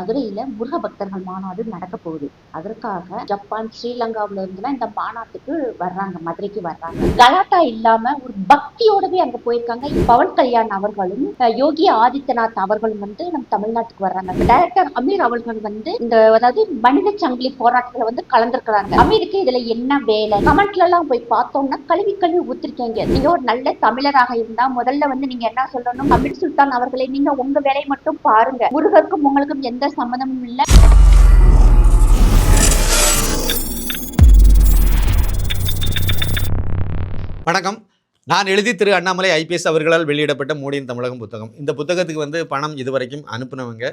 மதுரையில முருக பக்தர்கள் மாநாடு நடக்க போகுது. அதற்காக ஜப்பான் ஸ்ரீலங்காவில இருந்துலாம் இந்த மாநாட்டுக்கு வர்றாங்க மதுரைக்கு வர்றாங்க. கலாட்டா இல்லாம ஒரு பக்தியோடவே அங்க போயிருக்காங்க. பவன் கல்யாண் அவர்களும் யோகி ஆதித்யநாத் அவர்களும் வந்து நம்ம தமிழ்நாட்டுக்கு வர்றாங்க. டைரக்டர் அமீர் அவர்கள் வந்து இந்த அதாவது மனித சங்கிலி போராட்டத்துல வந்து கலந்துருக்கிறாங்க. அமீருக்கு இதுல என்ன வேலை? கமெண்ட்ல எல்லாம் போய் பார்த்தோம்னா கழுவி கழுவி ஊத்திருக்கீங்க. நீங்க ஒரு நல்ல தமிழராக இருந்தா முதல்ல வந்து நீங்க என்ன சொல்லணும்? அமீர் சுல்தான் அவர்களை நீங்க உங்க வேலையை மட்டும் பாருங்க. முருகருக்கும் உங்களுக்கும் எந்த சம்மதமும் இல்ல. வணக்கம். நான் எழுதி திரு அண்ணாமலை ஐபிஎஸ் அவர்களால் வெளியிடப்பட்ட மோடியின் தமிழகம் புத்தகம். இந்த புத்தகத்துக்கு வந்து பணம் இதுவரைக்கும் அனுப்புனவங்க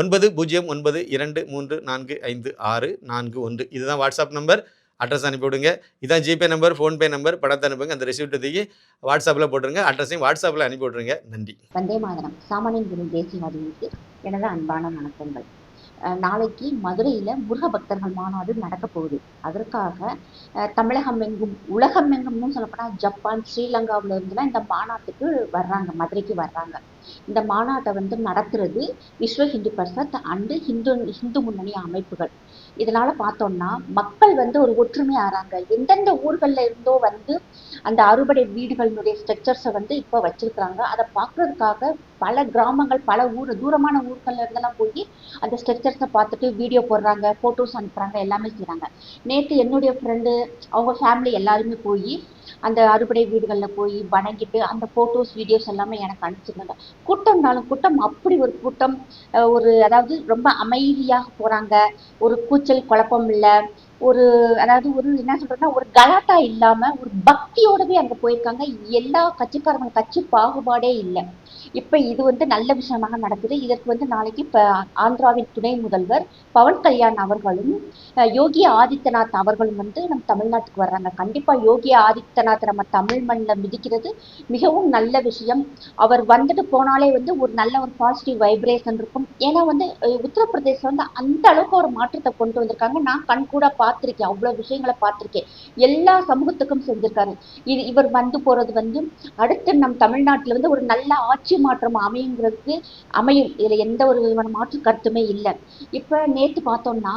ஒன்பது பூஜ்ஜியம் ஒன்பது இரண்டு மூன்று நான்கு ஐந்து ஆறு நான்கு ஒன்று. இதுதான் வாட்ஸ்அப் நம்பர். அட்ரஸ் அனுப்பிவிடுங்க. இதான் ஜிபே நம்பர் ஃபோன்பே நம்பர். படத்தை அனுப்புங்க. அந்த ரிசிப்ட் தூக்கி வாட்ஸ்அப்பில் போட்டுருங்க. அட்ரஸையும் வாட்ஸ்அப்பில் அனுப்பி விட்ருங்க நன்றி. வந்தே மாதிரம். சாமானியன் குரு தேசியவாதிகளுக்கு எனது அன்பான வணக்கங்கள். நாளைக்கு மதுரையில முருக பக்தர்கள் மாநாடு நடக்க போகுது. அதற்காக அஹ், தமிழகம் எங்கும் உலகம் எங்கும்னு சொல்லப்போனா ஜப்பான் ஸ்ரீலங்காவில இருந்துலாம் இந்த மாநாட்டுக்கு வர்றாங்க மதுரைக்கு வர்றாங்க. இந்த மாநாட்டை வந்து நடத்துறது விஸ்வ ஹிந்து பரிஷத் அண்டு ஹிந்து ஹிந்து முன்னணி அமைப்புகள். இதனால பார்த்தோம்னா மக்கள் வந்து ஒரு ஒற்றுமை ஆறாங்க. எந்தெந்த ஊர்கள்ல இருந்தோ வந்து அந்த அறுபடை வீடுகளினுடைய ஸ்ட்ரக்சர்ஸை வந்து இப்போ வச்சிருக்கிறாங்க. அதை பார்க்கறதுக்காக பல கிராமங்கள் பல ஊர் தூரமான ஊர்கள்ல இருந்தெல்லாம் போய் அந்த ஸ்ட்ரக்சர்ஸை பார்த்துட்டு வீடியோ போடுறாங்க ஃபோட்டோஸ் அனுப்புகிறாங்க எல்லாமே செய்கிறாங்க நேற்று என்னுடைய ஃப்ரெண்டு அவங்க ஃபேமிலி எல்லாருமே போய் அந்த அறுபடை வீடுகளில் போய் வணங்கிட்டு அந்த ஃபோட்டோஸ் வீடியோஸ் எல்லாமே எனக்கு அனுப்பிச்சிருந்தாங்க. கூட்டம்னாலும் கூட்டம் அப்படி ஒரு கூட்டம் ஒரு அதாவது ரொம்ப அமைதியாக போகிறாங்க ஒரு கூச்சல் குழப்பம் இல்லை. ஒரு அதாவது ஒரு என்ன சொல்றதுன்னா ஒரு கலாட்டா இல்லாம ஒரு பக்தியோடவே அங்க போயிருக்காங்க. எல்லா கட்சிக்காரங்க கட்சி பாகுபாடே இல்லை. இப்ப இது வந்து நல்ல விஷயமாக நடக்குது. இதற்கு வந்து நாளைக்கு இப்ப ஆந்திராவின் துணை முதல்வர் பவன் கல்யாண் அவர்களும் யோகி ஆதித்யநாத் அவர்களும் வந்து நம்ம தமிழ்நாட்டுக்கு வர்றாங்க. கண்டிப்பா யோகி ஆதித்யநாத் நம்ம தமிழ் மண்ணில் மிதிக்கிறது மிகவும் நல்ல விஷயம். அவர் வந்துட்டு போனாலே வந்து ஒரு நல்ல ஒரு பாசிட்டிவ் வைப்ரேஷன் இருக்கும். ஏன்னா வந்து உத்தரப்பிரதேசம் வந்து அந்த அளவுக்கு ஒரு மாற்றத்தை கொண்டு வந்திருக்காங்க. நான் கண்கூட பார்த்திருக்கேன். அவ்வளவு விஷயங்களை பார்த்துருக்கேன். எல்லா சமூகத்துக்கும் செஞ்சிருக்காரு. இது இவர் வந்து போறது வந்து அடுத்து நம் தமிழ்நாட்டுல வந்து ஒரு நல்ல ஆட்சி மாற்றம் அமையுங்கிறதுக்கு அமையும். இதுல எந்த ஒரு விதமான மாற்று கருத்துமே இல்லை. இப்ப நேத்து பார்த்தோம்னா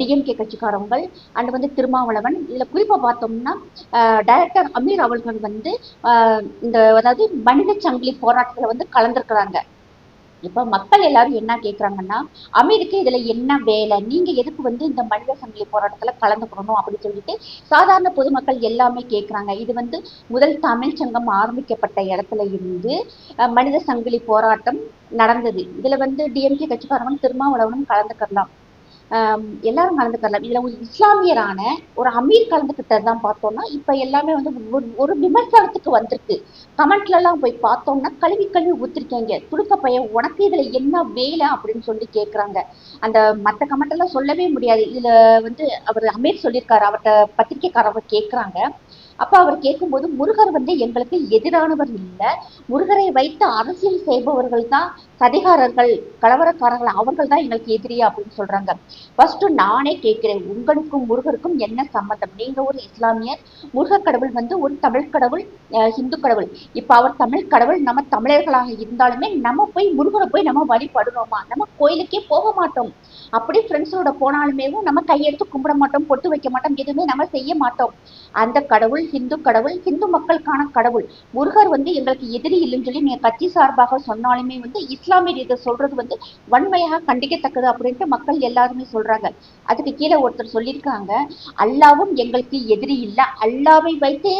டிஎம்கே கட்சிக்காரவங்கள் அண்ட் வந்து திருமாவளவன் இதுல குறிப்பா பார்த்தோம்னா டைரக்டர் அமீர் அவர்கள் வந்து இந்த அதாவது மனித சங்கிலி போராட்டத்தில் வந்து கலந்துருக்கிறாங்க. இப்ப மக்கள் எல்லாரும் என்ன கேக்குறாங்கன்னா அமீருக்கு இதுல என்ன வேலை? நீங்க எதுக்கு வந்து இந்த மனித சங்கிலி போராட்டத்துல கலந்துக்கணும் அப்படின்னு சொல்லிட்டு சாதாரண பொதுமக்கள் எல்லாமே கேக்குறாங்க. இது வந்து முதல் தமிழ் சங்கம் ஆரம்பிக்கப்பட்ட இடத்துல இருந்து அஹ், மனித சங்கிலி போராட்டம் நடந்தது. இதுல வந்து டிஎம்கே கட்சிக்காரங்களும் திருமாவளவனும் கலந்துக்கலாம் எல்லாரும் கலந்துக்கலாம் இதுல ஒரு இஸ்லாமியரான ஒரு அமீர் கலந்துக்கிட்டதான் பார்த்தோம்னா இப்ப எல்லாமே வந்து ஒரு- ஒரு விமர்சனத்துக்கு வந்திருக்கு. கமெண்ட்ல எல்லாம் போய் பார்த்தோம்னா கழுவி கழுவி ஊத்திருக்கீங்க. துடுக்க பையன் உனக்கு இதுல என்ன வேலை அப்படின்னு சொல்லி கேக்குறாங்க. அந்த மத்த கமெண்ட் எல்லாம் சொல்லவே முடியாது. இதுல வந்து அவர் அமீர் சொல்லியிருக்காரு. அவர்கிட்ட பத்திரிகைக்காரவங்க கேக்குறாங்க. அப்ப அவர் கேட்கும்போது முருகர் வந்து எங்களுக்கு எதிரானவர் இல்லை. முருகரை வைத்து அரசியல் செய்பவர்கள் தான் சதிகாரர்கள் கலவரக்காரர்கள் அவர்கள் தான் எங்களுக்கு எதிரி அப்படின்னு சொல்றாங்க. ஃபர்ஸ்ட் நானே கேட்கிறேன் உங்களுக்கும் முருகருக்கும் என்ன சம்பந்தம்? நீங்க ஒரு இஸ்லாமியர் முருகர் கடவுள் வந்து ஒரு தமிழ் கடவுள் அஹ் ஹிந்து கடவுள். இப்ப அவர் தமிழ் கடவுள் நம்ம தமிழர்களாக இருந்தாலுமே நம்ம போய் முருகரை போய் நம்ம வழிபடுறோமா நம்ம கோயிலுக்கே போக மாட்டோம். அப்படி ஃப்ரெண்ட்ஸோட போனாலுமே நம்ம கையெடுத்து கும்பிட மாட்டோம் பொட்டு வைக்க மாட்டோம் எதுவுமே நம்ம செய்ய மாட்டோம். அந்த கடவுள் ஹிந்து கடவுள் ஹிந்து மக்களுக்கான கடவுள். முருகர் வந்து எங்களுக்கு எதிரி இல்லைன்னு சொல்லி நீங்க கட்சி சார்பாக சொன்னாலுமே வந்து இஸ்லாமியர் இதை சொல்றது வந்து வன்மையாக கண்டிக்கத்தக்கது அப்படின்ட்டு மக்கள் எல்லாருமே சொல்றாங்க. அதுக்கு கீழே ஒருத்தர் சொல்லியிருக்காங்க அல்லாவும் எங்களுக்கு எதிரி இல்லை. அல்லாவை வைத்து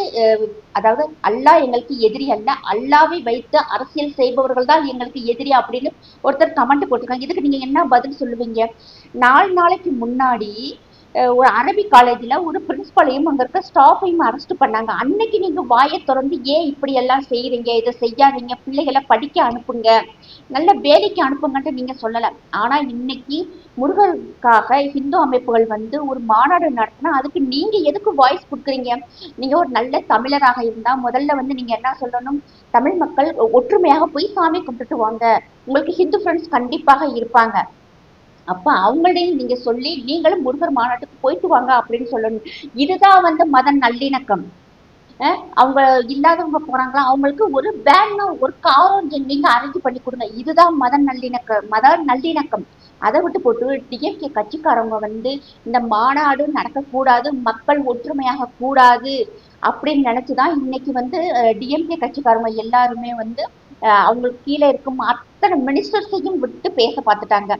அதாவது அல்லாஹ் எங்களுக்கு எதிரி அல்ல. அல்லாவை வைத்து அரசியல் செய்பவர்கள் தான் எங்களுக்கு எதிரி அப்படின்னு ஒருத்தர் கமெண்ட் போட்டிருக்காங்க. இதுக்கு நீங்க என்ன பதில் சொல்லுவீங்க? நாலு நாளைக்கு முன்னாடி ஒரு அரபி காலேஜில் ஒரு பிரின்ஸ்பாலையும் அங்கே இருக்க ஸ்டாஃபையும் அரெஸ்ட் பண்ணாங்க. அன்னைக்கு நீங்கள் வாயை திறந்து ஏன் இப்படி எல்லாம் இதை செய்யாதீங்க. பிள்ளைகளை படிக்க அனுப்புங்க. நல்ல வேலைக்கு அனுப்புங்கன்ட்டு நீங்கள் சொல்லலை. ஆனால் இன்னைக்கு முருகனுக்காக ஹிந்து அமைப்புகள் வந்து ஒரு மாநாடு நடத்தினா அதுக்கு நீங்கள் எதுக்கு வாய்ஸ் கொடுக்குறீங்க? நீங்கள் ஒரு நல்ல தமிழராக இருந்தால் முதல்ல வந்து நீங்கள் என்ன சொல்லணும்? தமிழ் மக்கள் ஒற்றுமையாக போய் சாமி கும்பிட்டுட்டு வாங்க. உங்களுக்கு ஹிந்து ஃப்ரெண்ட்ஸ் கண்டிப்பாக இருப்பாங்க. அப்ப அவங்கள்டையும் நீங்க சொல்லி நீங்களும் முருகர் மாநாட்டுக்கு போயிட்டு வாங்க அப்படின்னு சொல்லணும். இதுதான் வந்து மத நல்லிணக்கம். அவங்க இல்லாதவங்க போறாங்களா? அவங்களுக்கு ஒரு வேன் ஒரு காரும் நீங்க அரேஞ்ச் பண்ணி கொடுங்க. இதுதான் மத நல்லிணக்கம். மத நல்லிணக்கம். அதை விட்டு போட்டு டிஎம்கே கட்சிக்காரவங்க வந்து இந்த மாநாடு நடக்கக்கூடாது மக்கள் ஒற்றுமையாக கூடாது அப்படின்னு நினைச்சுதான் இன்னைக்கு வந்து டிஎம்கே கட்சிக்காரவங்க எல்லாருமே வந்து அவங்களுக்கு கீழே இருக்கும் அத்தனை மினிஸ்டர்ஸையும் விட்டு பேச பார்த்துட்டாங்க.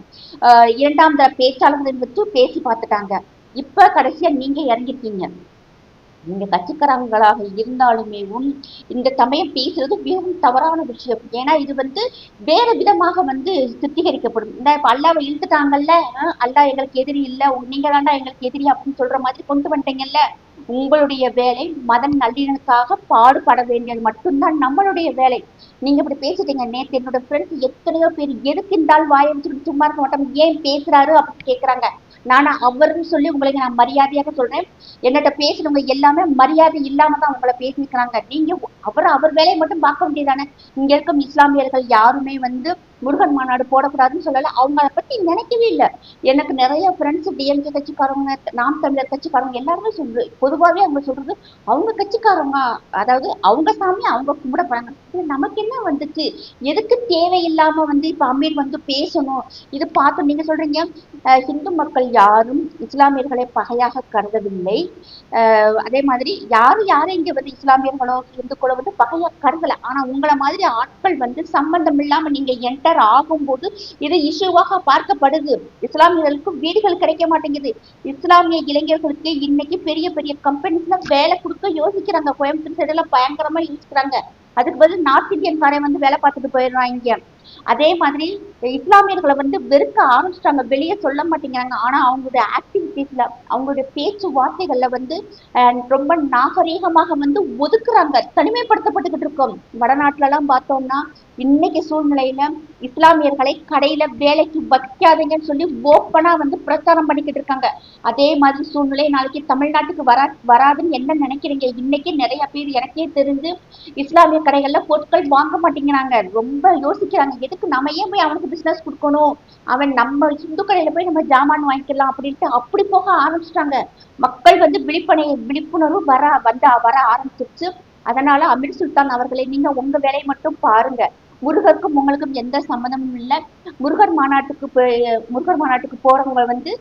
இரண்டாம் தர பேச்சாளர்களையும் விட்டு பேசி பார்த்துட்டாங்க. இப்ப கடைசியா நீங்க இறங்கிருக்கீங்க நீங்க கட்சிக்காரங்களாக இருந்தாலுமே இந்த சமயம் பேசுறது மிகவும் தவறான விஷயம். ஏன்னா இது வந்து வேற விதமாக வந்து சித்திகரிக்கப்படும். இந்த இப்ப அல்லாவை இழுத்துட்டாங்கல்ல? அல்லா அல்லாஹ் எங்களுக்கு எதிரி இல்ல. நீங்க தாண்டா எங்களுக்கு எதிரி அப்படின்னு சொல்ற மாதிரி கொண்டு வந்துட்டீங்கல்ல? உங்களுடைய வேலை மத நல்லிணக்காக பாடுபட வேண்டியது மட்டும்தான் நம்மளுடைய வேலை. நீங்க இப்படி பேசிட்டீங்க. நேத்து என்னோட ஃப்ரெண்ட்ஸ் எத்தனையோ பேர் எதுக்கு இருந்தாலும் வாய் வாயம் சொல்லிட்டு சும்மா இருக்க மாட்டோம் ஏன் பேசுறாரு அப்படின்னு கேக்குறாங்க. நான் அவர்னு சொல்லி உங்களுக்கு நான் மரியாதையாக சொல்றேன். என்னட்ட பேசுறவங்க எல்லாமே மரியாதை இல்லாம தான் உங்களை பேசிக்கிறாங்க நீங்க அவர் அவர் வேலையை மட்டும் பார்க்க வேண்டியதானே? இங்க இருக்கும் இஸ்லாமியர்கள் யாருமே வந்து முருகன் மாநாடு போடக்கூடாதுன்னு சொல்லல. அவங்க அதை பத்தி நினைக்கவே இல்லை. எனக்கு நிறைய ஃப்ரெண்ட்ஸ் டிஎம்கே கட்சிக்காரவங்க நாம் தமிழர் கட்சிக்காரவங்க எல்லாருமே சொல்றது பொதுவாகவே அவங்க சொல்றது அவங்க கட்சிக்காரவங்க அதாவது அவங்க சாமி அவங்க கும்பிட போறாங்க. நமக்கு என்ன வந்துச்சு? எதுக்கு தேவையில்லாம வந்து இப்ப அமீர் வந்து பேசணும்? இது பார்த்து நீங்க சொல்றீங்க. அஹ் மக்கள் யாரும் இஸ்லாமியர்களை பகையாக கருதவில்லை. அதே மாதிரி யாரும் யாரும் இங்கே வந்து இஸ்லாமியர்களோ இந்துக்களோ வந்து பகையாக கருதலை. ஆனால் உங்களை மாதிரி ஆட்கள் வந்து சம்பந்தம் இல்லாமல் நீங்க என்டர் ஆகும்போது இது இஷ்யூவாக பார்க்கப்படுது. இஸ்லாமியர்களுக்கு வீடுகள் கிடைக்க மாட்டேங்குது. இஸ்லாமிய இளைஞர்களுக்கு இன்னைக்கு பெரிய பெரிய கம்பெனிஸ்ல வேலை கொடுக்க யோசிக்கிறாங்க. கோயம்புத்தூர் சைடுல பயங்கரமா யோசிக்கிறாங்க. அதுக்கு பதில் நார்த் இந்தியன் காரை வந்து வேலை பார்த்துட்டு போயிடுறாங்க அதே மாதிரி இஸ்லாமியர்களை வந்து வெறுக்க ஆரம்பிச்சிட்டாங்க. வெளியே சொல்ல மாட்டேங்கிறாங்க. ஆனா அவங்களுடைய ஆக்டிவிட்டீஸ்ல அவங்களுடைய பேச்சு வார்த்தைகள்ல வந்து ரொம்ப நாகரீகமாக வந்து ஒதுக்குறாங்க. தனிமைப்படுத்தப்பட்டுக்கிட்டு இருக்கோம். வடநாட்டுல எல்லாம் பார்த்தோம்னா இன்னைக்கு சூழ்நிலையில இஸ்லாமியர்களை கடையில வேலைக்கு வைக்காதீங்கன்னு சொல்லி ஓப்பனா வந்து பிரச்சாரம் பண்ணிக்கிட்டு இருக்காங்க. அதே மாதிரி சூழ்நிலை நாளைக்கு தமிழ்நாட்டுக்கு வரா வராதுன்னு என்ன நினைக்கிறீங்க? இன்னைக்கு நிறைய பேர் எனக்கே தெரிஞ்சு இஸ்லாமிய கடைகள்ல பொருட்கள் வாங்க மாட்டேங்கிறாங்க. ரொம்ப யோசிக்கிறாங்க. எதுக்கு நம்ம ஏன் போய் அவனுக்கு பிசினஸ் கொடுக்கணும்? அவன் நம்ம இந்து கடையில போய் நம்ம ஜாமான் வாங்கிக்கலாம் அப்படின்ட்டு அப்படி போக ஆரம்பிச்சிட்டாங்க. மக்கள் வந்து விழிப்பனை விழிப்புணர்வு வர வந்த வர ஆரம்பிச்சிருச்சு. அதனால அமீர் சுல்தான் அவர்களை நீங்க உங்க வேலையை மட்டும் பாருங்க. முருகருக்கும் உங்களுக்கும் எந்த சம்மந்தமும் இல்லை. முருகர் மாநாட்டுக்கு போய் முருகர் மாநாட்டுக்கு போறவங்க வந்து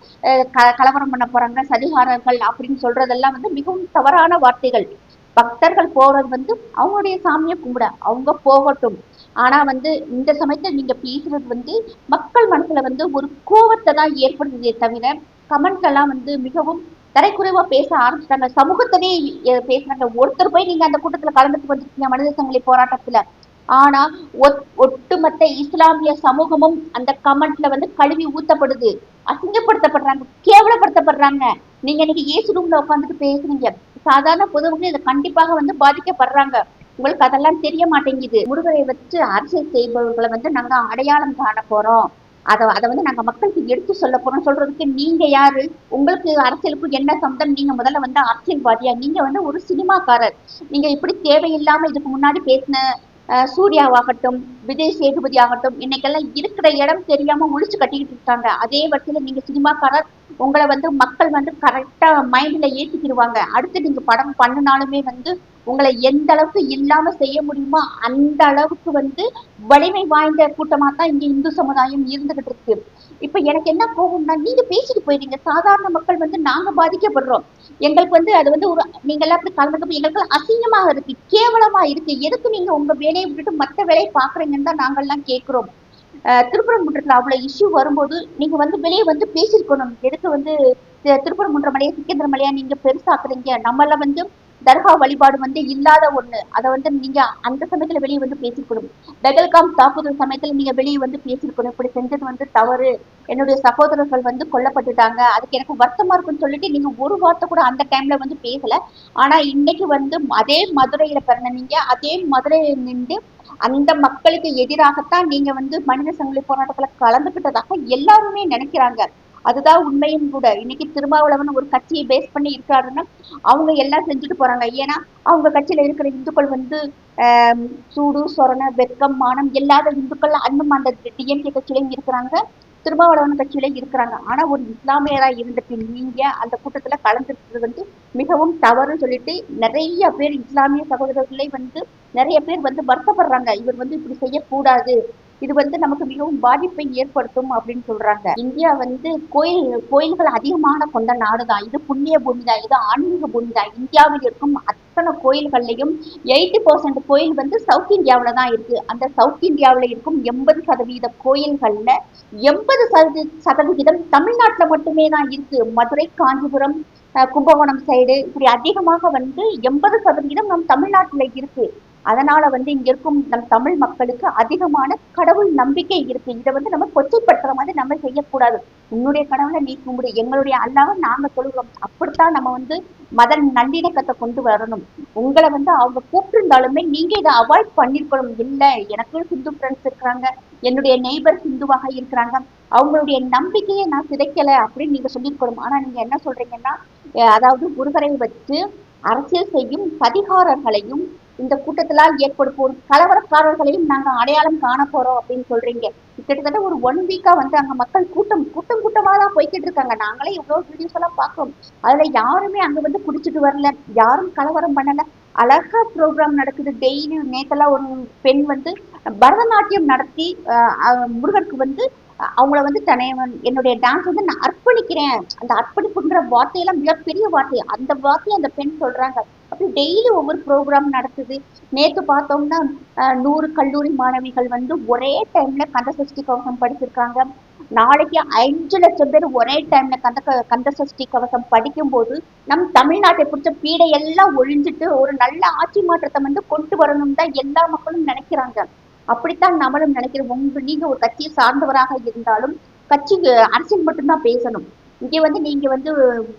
க- கலவரம் பண்ண போறாங்க. சதிகாரர்கள் அப்படின்னு சொல்றதெல்லாம் வந்து மிகவும் தவறான வார்த்தைகள். பக்தர்கள் போறது வந்து அவங்களுடைய சாமியை கும்பிட. அவங்க போகட்டும். ஆனா வந்து இந்த சமயத்துல நீங்க பேசுறது வந்து மக்கள் மனசுல வந்து ஒரு கோவத்தை தான் ஏற்படுத்துதே தவிர கமெண்ட்ஸ் எல்லாம் வந்து மிகவும் தரைக்குறைவா பேச ஆரம்பிச்சிட்டாங்க. சமூகத்திலேயே பேசுறாங்க. ஒருத்தர் போய் நீங்க அந்த கூட்டத்துல கலந்துட்டு வந்துருக்கீங்க மனித சங்கிலி போராட்டத்துல. ஆனா ஒட்டுமொத்த இஸ்லாமிய சமூகமும் அந்த கமெண்ட்ல வந்து கழுவி ஊத்தப்படுது. அசிங்கப்படுத்தப்படுறாங்க. கேவலப்படுத்தப்படுறாங்க. நீங்க இன்னைக்கு ஏசு ரூம்ல உட்காந்துட்டு பேசுறீங்க சாதாரண பொதுவங்க இதை கண்டிப்பாக வந்து பாதிக்கப்படுறாங்க. உங்களுக்கு அதெல்லாம் தெரிய மாட்டேங்குது. முருகரை வச்சு அரசியல் செய்பவர்களை வந்து நாங்க அடையாளம் காண போறோம். அதை அதை வந்து நாங்க மக்களுக்கு எடுத்து சொல்ல போறோம். சொல்றதுக்கு நீங்க யாரு? உங்களுக்கு அரசியலுக்கு என்ன சம்பந்தம் நீங்க முதல்ல வந்து அரசியல்வாதியா? நீங்க வந்து ஒரு சினிமாக்காரர். நீங்க இப்படி தேவையில்லாம இதுக்கு முன்னாடி பேசின சூர்யாவாகட்டும் விஜய் சேதுபதி ஆகட்டும் இன்னைக்கெல்லாம் இருக்கிற இடம் தெரியாம முழிச்சு கட்டிக்கிட்டு இருக்காங்க. அதே வரிசையில நீங்க சினிமாக்காரர் உங்களை வந்து மக்கள் வந்து கரெக்டா மைண்ட்ல ஏத்திக்கிடுவாங்க. அடுத்து நீங்க படம் பண்ணினாலுமே வந்து உங்களை எந்த அளவுக்கு இல்லாம செய்ய முடியுமோ அந்த அளவுக்கு வந்து வலிமை வாய்ந்த கூட்டமா தான் இங்க இந்து சமுதாயம் இருந்துகிட்டு இருக்கு. இப்ப எனக்கு என்ன கோபம்னா நீங்க பேசிட்டு போயிட்டீங்க சாதாரண மக்கள் வந்து நாங்க பாதிக்கப்படுறோம். எங்களுக்கு வந்து அது வந்து ஒரு நீங்க எல்லாம் அப்படி கலந்துக்க எங்களுக்கு அசிங்கமாக இருக்கு கேவலமா இருக்கு. எதுக்கு நீங்க உங்க வேலையை விட்டுட்டு மத்த வேலையை பாக்குறீங்கன்னு தான் நாங்கெல்லாம் கேக்குறோம். அஹ், திருப்பரங்குன்றத்துல அவ்வளவு இஷ்யூ வரும்போது நீங்க வந்து வெளியே வந்து பேசியிருக்கணும். எதுக்கு வந்து திருப்பரங்குன்ற மலையா சிக்கந்தர மலையா நீங்க பெருசாக்குறீங்க? நம்மள வந்து தர்கா வழிபாடு வந்து இல்லாத ஒண்ணு. அதை வந்து நீங்க அந்த சமயத்துல வெளியே வந்து பேசிக்கணும். பெகல்காம் தாக்குதல் சமயத்துல நீங்க வெளியே வந்து பேசிருக்கணும். இப்படி செஞ்சது வந்து தவறு. என்னுடைய சகோதரர்கள் வந்து கொல்லப்பட்டுட்டாங்க. அதுக்கு எனக்கு வருத்தமா இருக்குன்னு சொல்லிட்டு நீங்க ஒரு வார்த்தை கூட அந்த டைம்ல வந்து பேசல. ஆனா இன்னைக்கு வந்து அதே மதுரையில பிறந்த நீங்க. அதே மதுரையில நின்று அந்த மக்களுக்கு எதிராகத்தான் நீங்க வந்து மனித சங்கிலி போராட்டத்துல கலந்துகிட்டதாக எல்லாருமே நினைக்கிறாங்க. அதுதான் உண்மையும் கூட. இன்னைக்கு திருமாவளவன் ஒரு கட்சியை பேஸ் பண்ணி இருக்காருன்னா அவங்க எல்லாம் செஞ்சுட்டு போறாங்க. ஏன்னா அவங்க கட்சியில இருக்கிற இந்துக்கள் வந்து சூடு சொரண வெட்கம் மானம் இல்லாத இந்துக்கள் அன்னும் அந்த டிஎம்கே கட்சியிலையும் இருக்கிறாங்க. திருமாவளவன் கட்சியிலையும் இருக்கிறாங்க. ஆனா ஒரு இஸ்லாமியரா இருந்துட்டு நீங்க அந்த கூட்டத்துல கலந்துருக்கிறது வந்து மிகவும் தவறுன்னு சொல்லிட்டு நிறைய பேர் இஸ்லாமிய சகோதரர்களே வந்து நிறைய பேர் வந்து வருத்தப்படுறாங்க. இவர் வந்து இப்படி செய்யக்கூடாது. இது வந்து நமக்கு மிகவும் பாதிப்பை ஏற்படுத்தும் அப்படின்னு சொல்றாங்க. இந்தியா வந்து கோயில் கோயில்கள் அதிகமான கொண்ட நாடுதான். இது புண்ணிய பூமி தான் இது ஆன்மீக பூமி தான் இந்தியாவில் இருக்கும் அத்தனை கோயில்கள்லையும் எயிட்டி பர்சன்ட் கோயில் வந்து சவுத் இந்தியாவில தான் இருக்கு. அந்த சவுத் இந்தியாவில் இருக்கும் எண்பது சதவீத கோயில்கள்ல எண்பது சதவீ சதவிகிதம் தமிழ்நாட்டில் மட்டுமே தான் இருக்கு. மதுரை காஞ்சிபுரம் கும்பகோணம் சைடு இப்படி அதிகமாக வந்து எண்பது சதவிகிதம் நம் தமிழ்நாட்டில் இருக்கு. அதனால வந்து இங்க இருக்கும் நம் தமிழ் மக்களுக்கு அதிகமான கடவுள் நம்பிக்கை இருக்கு. இதை வந்து நம்ம கொச்சைப்படுத்துற மாதிரி நம்ம செய்யக்கூடாது. உன்னுடைய கடவுளை நீ கும்பிடு எங்களுடைய அல்லாவை நாங்க சொல்லுவோம் அப்படித்தான் நம்ம வந்து மத நல்லிணக்கத்தை கொண்டு வரணும். உங்களை வந்து அவங்க கூப்பிட்டிருந்தாலுமே நீங்க இதை அவாய்ட் பண்ணிருக்கணும். இல்ல எனக்கு ஹிந்து ஃப்ரெண்ட்ஸ் இருக்கிறாங்க என்னுடைய நெய்பர் ஹிந்துவாக இருக்கிறாங்க அவங்களுடைய நம்பிக்கையை நான் சிதைக்கல அப்படின்னு நீங்க சொல்லியிருக்கணும் ஆனா நீங்க என்ன சொல்றீங்கன்னா அஹ் அதாவது முருகரை வச்சு அரசியல் செய்யும் பதிகாரர்களையும் இந்த கூட்டத்திலால் ஏற்படுத்தும் கலவரக்காரர்களையும் நாங்க அடையாளம் காண போறோம் அப்படின்னு சொல்றீங்க. கிட்டத்தட்ட ஒரு ஒன் வீக்கா வந்து அங்க மக்கள் கூட்டம் கூட்டம் கூட்டமா தான் போய்கிட்டு இருக்காங்க. நாங்களே இவ்வளவு வீடியோஸ் எல்லாம் பார்க்கிறோம். அதுல யாருமே அங்க வந்து குடிச்சிட்டு வரல. யாரும் கலவரம் பண்ணல. அழகா ப்ரோக்ராம் நடக்குது. டெய்லி நேத்தெல்லாம் ஒரு பெண் வந்து பரதநாட்டியம் நடத்தி முருகனுக்கு வந்து அவங்கள வந்து தன்னை என்னுடைய டான்ஸ் வந்து நான் அர்ப்பணிக்கிறேன். அந்த அர்ப்பணிப்புன்ற வார்த்தையெல்லாம் மிகப்பெரிய வார்த்தை. அந்த வார்த்தையை அந்த பெண் சொல்றாங்க. அப்படி டெய்லி ஒவ்வொரு ப்ரோக்ராம் நடக்குது. நேத்து பார்த்தோம்னா அஹ், நூறு கல்லூரி மாணவிகள் வந்து ஒரே டைம்ல கந்த சஷ்டி கவசம் படிச்சிருக்காங்க. நாளைக்கு அஞ்சு லட்சம் பேர் ஒரே டைம்ல கந்த க- கந்த சஷ்டி கவசம் படிக்கும்போது நம் தமிழ்நாட்டை பிடிச்ச பீடை எல்லாம் ஒழிஞ்சிட்டு ஒரு நல்ல ஆட்சி மாற்றத்தை வந்து கொண்டு வரணும் தான் எல்லா மக்களும் நினைக்கிறாங்க. அப்படித்தான் நம்மளும் நினைக்கிறோம். உங்க நீங்க ஒரு கட்சியை சார்ந்தவராக இருந்தாலும் கட்சி அரசியல் மட்டும்தான் பேசணும். இங்க வந்து நீங்க வந்து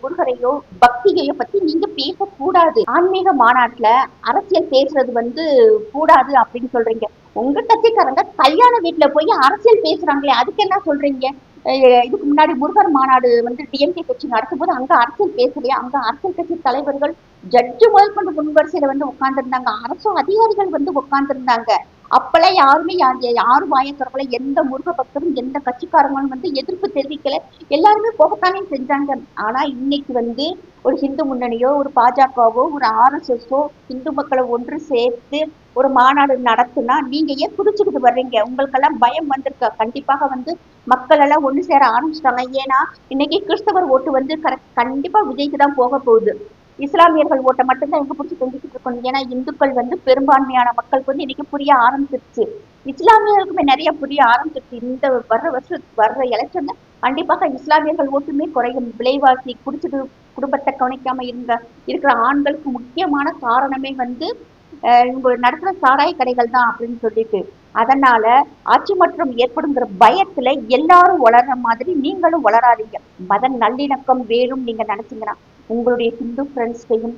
முருகரையோ பக்தியையோ பத்தி நீங்க பேசக்கூடாது. ஆன்மீக மாநாட்டுல அரசியல் பேசுறது வந்து கூடாது அப்படின்னு சொல்றீங்க. உங்க கட்சிக்காரங்க கல்யாண வீட்டுல போய் அரசியல் பேசுறாங்களே அதுக்கு என்ன சொல்றீங்க? இதுக்கு முன்னாடி முருகர் மாநாடு வந்து டிஎம்கே கட்சி நடத்தும் போது அங்க அரசியல் பேசலையா? அங்க அரசியல் கட்சி தலைவர்கள் ஜட்ஜு முதல் கொண்டு முன்வரிசையில வந்து உட்கார்ந்துருந்தாங்க. அரசு அதிகாரிகள் வந்து உட்கார்ந்துருந்தாங்க. அப்பெல்லாம் யாருமே யாரும் வாயை திறக்கல எந்த முருக பக்தரும் எந்த கட்சிக்காரங்களும் வந்து எதிர்ப்பு தெரிவிக்கல. எல்லாருமே போகத்தானே செஞ்சாங்க. ஆனா இன்னைக்கு வந்து ஒரு ஹிந்து முன்னணியோ ஒரு பாஜகவோ ஒரு ஆர்எஸ்எஸ்ஓ இந்து மக்களை ஒன்று சேர்த்து ஒரு மாநாடு நடத்துனா நீங்க ஏன் குடிச்சுக்கிட்டு வர்றீங்க? உங்களுக்கெல்லாம் பயம் வந்திருக்க. கண்டிப்பாக வந்து மக்கள் எல்லாம் ஒண்ணு சேர ஆரம்பிச்சிட்டாங்க. ஏன்னா இன்னைக்கு கிறிஸ்தவர் ஓட்டு வந்து கரெக்ட் கண்டிப்பா விஜய்க்கு தான் போக போகுது. இஸ்லாமியர்கள் ஓட்ட மட்டும்தான் எங்க பிடிச்சி செஞ்சுக்கிட்டு இருக்கணும் ஏன்னா இந்துக்கள் வந்து பெரும்பான்மையான மக்களுக்கு வந்து இன்னைக்கு புரிய ஆரம்பிச்சிருச்சு. இஸ்லாமியர்களுக்குமே நிறைய புரிய ஆரம்பிச்சிருச்சு. இந்த வர்ற வருஷம் வர்ற எலெக்ஷன்ல கண்டிப்பாக இஸ்லாமியர்கள் ஓட்டுமே குறையும். விலைவாசி குடிச்சிட்டு குடும்பத்தை கவனிக்காம இருந்த இருக்கிற ஆண்களுக்கு முக்கியமான காரணமே வந்து அஹ் இவங்க நடத்துற சாராய கடைகள் தான் அப்படின்னு சொல்லிட்டு. அதனால ஆட்சி மற்றும் ஏற்படுங்கிற பயத்துல எல்லாரும் வளர்ற மாதிரி நீங்களும் வளராதீங்க. மத நல்லிணக்கம் வேணும் நீங்க நினைச்சீங்கன்னா. உங்களுடைய ஹிந்து ஃப்ரெண்ட்ஸ்கையும்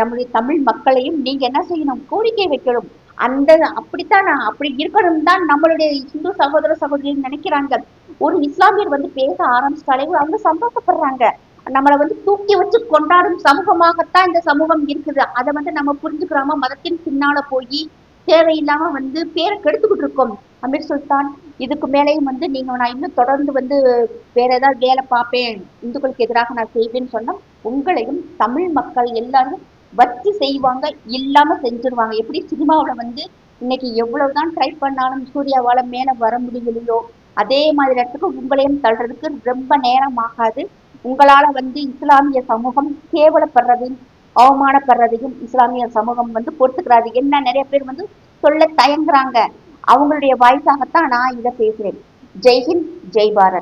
நம்முடைய தமிழ் மக்களையும் நீங்க என்ன செய்யணும்? கோரிக்கை வைக்கணும். அந்த அப்படித்தான் அப்படி இருக்கணும் தான் நம்மளுடைய இந்து சகோதர சகோதரிகள் நினைக்கிறாங்க. ஒரு இஸ்லாமியர் வந்து பேச ஆரம்பிச்சிட்டாலே அவங்க சந்தோஷப்படுறாங்க. நம்மளை வந்து தூக்கி வச்சு கொண்டாடும் சமூகமாகத்தான் இந்த சமூகம் இருக்குது. அதை வந்து நம்ம புரிஞ்சுக்கிறோமா? மதத்தின் பின்னால போய் தேவையில்லாம வந்து பேரை கெடுத்துக்கிட்டு இருக்கோம் அமீர் சுல்தான். இதுக்கு மேலேயும் வந்து நீங்க நான் இன்னும் தொடர்ந்து வந்து வேற ஏதாவது வேலை பார்ப்பேன் இந்துக்களுக்கு எதிராக நான் செய்வேன்னு சொன்னா உங்களையும் தமிழ் மக்கள் எல்லாரும் வச்சு செய்வாங்க இல்லாம செஞ்சிருவாங்க. எப்படி சினிமாவுல வந்து இன்னைக்கு எவ்வளவுதான் ட்ரை பண்ணாலும் சூர்யாவால மேல வர முடியலையோ அதே மாதிரி இடத்துக்கு உங்களையும் தள்ளுறதுக்கு ரொம்ப நேரம் ஆகாது. உங்களால வந்து இஸ்லாமிய சமூகம் கேவலப்படுறதையும் அவமானப்படுறதையும் இஸ்லாமிய சமூகம் வந்து பொறுத்துக்கிறாது. என்ன நிறைய பேர் வந்து சொல்ல தயங்குறாங்க. அவங்களுடைய வாய்ஸாகத்தான் நான் இதை பேசுறேன். ஜெய்ஹிந்த் ஜெய் பாரத்.